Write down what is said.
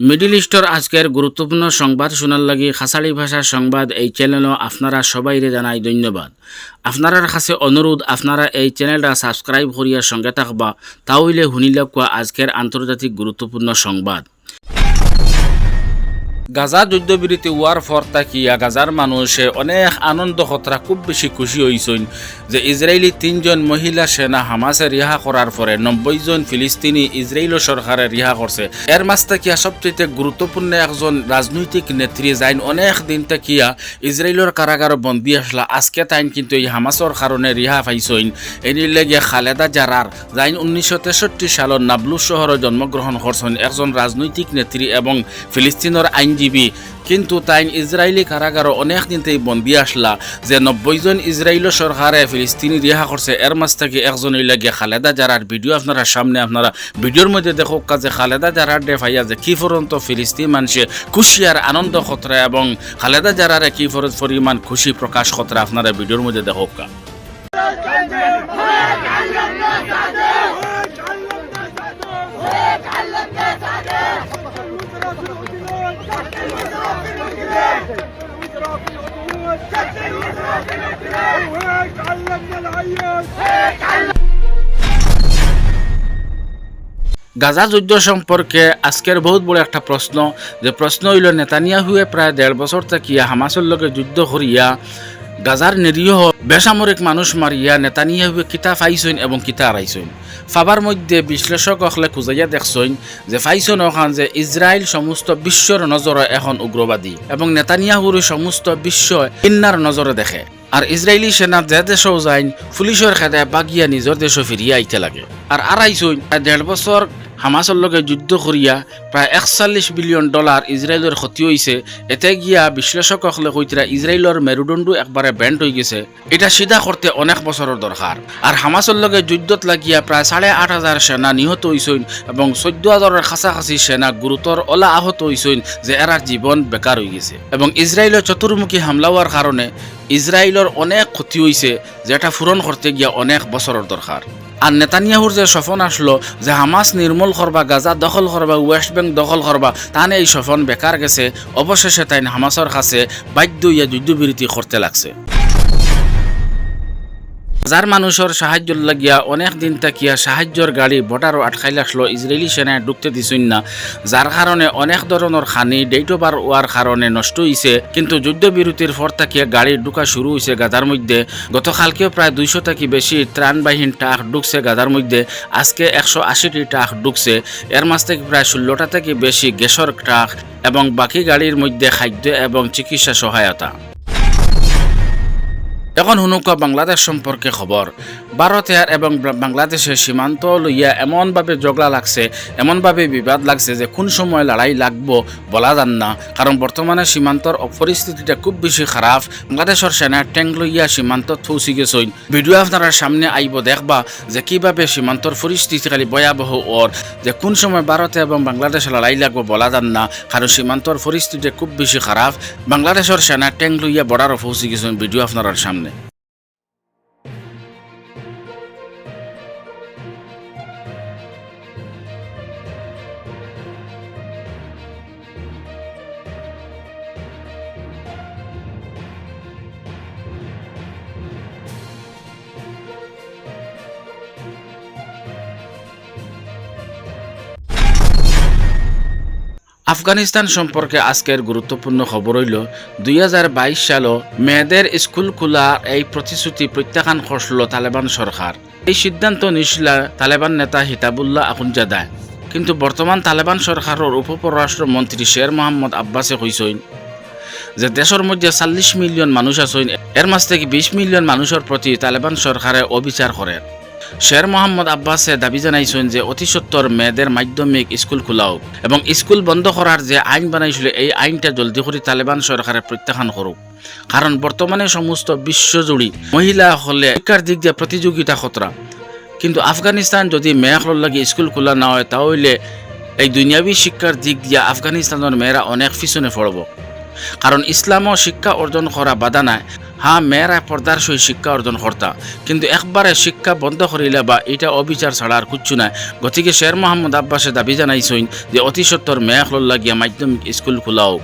Middle store আজকের গুরুত্বপূর্ণ সংবাদ শোনার লাগি খাসাড়ি ভাষার সংবাদ এই চ্যানেলও আপনারা সবাইরে জানাই ধন্যবাদ। আপনারার কাছে অনুরোধ আপনারা এই চ্যানেলটা সাবস্ক্রাইব করিয়া সঙ্গে থাকবা, তাহলে শুনিলে কোয়া আজকের আন্তর্জাতিক গুরুত্বপূর্ণ সংবাদ। গাজা যুদ্ধবিরতি হওয়ার পর তাকিয়া গাজার মানুষে অনেক আনন্দ খতরা খুব বেশি খুশি হয়েছেন যে ইসরায়েলি তিনজন মহিলা সেনা হামাসে রিহা করার পরে নব্বই জন ফিলিস্তিনি ইসরায়েল সরকারে রিহা করছে এর মাঝ তাকিয়া সবচেয়ে গুরুত্বপূর্ণ একজন রাজনৈতিক নেত্রী যাইন অনেক দিন তাকিয়া ইসরায়েলের কারাগার বন্দী আসলা আজকে তাইন কিন্তু এই হামাসর কারণে রিহা পাইছইন এর লেগে খালেদা জারার যাইন উনিশশো তেষট্টি সালত নাবলুস শহরে জন্মগ্রহণ করছেন একজন রাজনৈতিক নেত্রী এবং ফিলিস্তিনের আইনজীবী। কিন্তু তাই ইসরায়েলি কারাগারও অনেক দিনতেই বন্দি আসলা। যে নব্বই জন ইসরায়েল সরকারে ফিলিস্তিনি রিহা করছে এর মাঝ থেকে একজন লাগে খালেদা জারার ভিডিও আপনারা সামনে আপনারা ভিডিওর মধ্যে দেখো যে খালেদা জারার ডে ভাইয়া যে কি পরন্ত ফিলিস্তিন মানুষে খুশি আর আনন্দ খতরা এবং খালেদা জারারে কি পরিমাণ খুশি প্রকাশ খতরা আপনারা ভিডিওর মধ্যে দেখো علمنا العيال গাজা যুদ্ধ সম্পর্কে আজকের বহুত বড় একটা প্রশ্ন যে প্রশ্ন হইল নেতানিয়াহুয়ে প্রায় দেড় বছর থাকিয়া হামাসের লগে যুদ্ধ করিয়া গাজার নিরীহ বেসামরিক মানুষ মারিয়া নেতানিয়াহুয়ে কিতা ফাইছইন এবং কিতা হারাইছইন ফাবার মধ্যে বিশ্লেষক হলে খুঁজাইয়া দেখছইন যে ফাইছন ওখান যে ইসরায়েল সমস্ত বিশ্বর নজরে এখন উগ্রবাদী এবং নেতানিয়াহুর সমস্ত বিশ্ব ইন্নার নজরে দেখে। আর ইসরায়েলি সেনা যে দেশও যাইন পুলিশের খেদে বাগিয়া নিজের দেশে ফিরিয়া আইতে লাগে। আর আড়াইছইন দেড় বছর হামাসের লগে যুদ্ধ করিয়া প্রায় একচল্লিশ বিলিয়ন ডলার ইসরায়েলের ক্ষতি হয়েছে এতে গিয়া বিশ্লেষক হলে কইতরা ইসরায়েলের মেরুদণ্ড একবারে ব্যান্ড হয়ে গেছে। এটা সিধা করতে অনেক বছরের দরকার আর হামাসের লগে যুদ্ধত লাগিয়া প্রায় সাড়ে আট হাজার সেনা নিহত হইছেন এবং চোদ্দ হাজারের কাছাকাছি সেনা গুরুতর অলা আহত হইছেন যে এরার জীবন বেকার হয়ে গেছে। এবং ইসরায়েলের চতুর্মুখী হামলা হওয়ার কারণে ইসরায়েলের অনেক ক্ষতি হয়েছে যেটা পূরণ করতে গিয়া অনেক বছরের দরকার আর নেতানিয়াহুর যে সফন আসলো যে হামাস নির্মূল করবা গাজা দখল করবা ওয়েস্ট বেঙ্ক দখল করবা তাহলে এই সফন বেকার গেছে। অবশেষে তাই হামাসের কাছে বাধ্য ইয়া যুদ্ধবিরতি করতে লাগছে। হাজার মানুষের সাহায্য লাগিয়া অনেক দিন তাকিয়া সাহায্যর গাড়ি বর্ডারও আটকাই লাগল ইসরায়েলি সেনায় ঢুকতে দিছুন না। যার কারণে অনেক ধরনের খানি ডেট ওয়ার কারণে নষ্ট হয়েছে কিন্তু যুদ্ধবিরতির পর তাকিয়া গাড়ি ঢুকা শুরু হয়েছে গাদার মধ্যে। গতকালকেও প্রায় দুইশো থাকি বেশি ত্রাণবাহীন টাক ঢুকছে গাদার মধ্যে। আজকে একশো আশিটি টাক ঢুকছে এর মাঝ থেকে প্রায় ষোলোটা থেকে বেশি গ্যাসর ট্রাক এবং বাকি গাড়ির মধ্যে খাদ্য এবং চিকিৎসা সহায়তা। এখন হুনুকা বাংলাদেশ সম্পর্কে খবর ভারতের এবং বাংলাদেশের সীমান্ত লইয়া এমনভাবে জগলা লাগছে, এমনভাবে বিবাদ লাগছে যে কোন সময় লড়াই লাগবো বলা যান না। কারণ বর্তমানে সীমান্তর পরিস্থিতিটা খুব বেশি খারাপ। বাংলাদেশের সেনা ট্যাঙ্ক লইয়া সীমান্ত পৌঁছি গেছইন। ভিডিও আপনারা সামনে আইব দেখবা যে কীভাবে সীমান্তর পরিস্থিতি খালি ভয়াবহ ওর যে কোন সময় ভারতে এবং বাংলাদেশে লড়াই লাগবো বলা যান না। কারণ সীমান্তর পরিস্থিতি খুব বেশি খারাপ। বাংলাদেশের সেনা ট্যাঙ্ক লইয়া বর্ডারও পৌঁছি গেছেন ভিডিও আপনার সামনে। আফগানিস্তান সম্পর্কে আজকের গুরুত্বপূর্ণ খবর হইল, দুই হাজার বাইশ সালও মেয়েদের স্কুল খোলার এই প্রতিশ্রুতি প্রত্যাখ্যান করছিল তালেবান সরকার। এই সিদ্ধান্ত নিছিল তালেবান নেতা হিতাবুল্লাহ আখুনজাদা কিন্তু বর্তমান তালেবান সরকারের উপপররাষ্ট্র মন্ত্রী শের মোহাম্মদ আব্বাসে কইসইন যে দেশের মধ্যে চল্লিশ মিলিয়ন মানুষ আছেন, এর মাঝ থেকে বিশ মিলিয়ন মানুষের প্রতি তালেবান সরকারে অবিচার করে। শের মোহাম্মদ আব্বাসে দাবি জানাইছেন যে অতি সত্তর মেয়েদের মাধ্যমিক স্কুল খোলাও এবং স্কুল বন্ধ করার যে আইন বানাইছিল, এই আইনটা জলদি করে তালেবান সরকারে প্রত্যাখ্যান করুক। কারণ বর্তমানে সমস্ত বিশ্বজুড়ি মহিলা হলে শিক্ষার দিক দিয়ে প্রতিযোগিতা খতরা। কিন্তু আফগানিস্তান যদি মেয়েগুলোর লাগে স্কুল খোলা না হয়, তাহলে এই দুনিয়াবী শিক্ষার দিক দিয়ে আফগানিস্তানের মেয়েরা অনেক পিছনে পড়ব। কারণ ইসলামও শিক্ষা অর্জন করা বাধা নাই। হ্যাঁ মেয়েরা পর্দার সহি শিক্ষা অর্জন কর্তা কিন্তু একবারে শিক্ষা বন্ধ করিলে বা এটা অবিচার ছাড়া আর কিচ্ছু নাই। গতিকে শের মোহাম্মদ আব্বাসে দাবি জানাইছইন যে অতি সত্তর মেয়াখল লাগিয়া মাধ্যমিক স্কুল খোলাও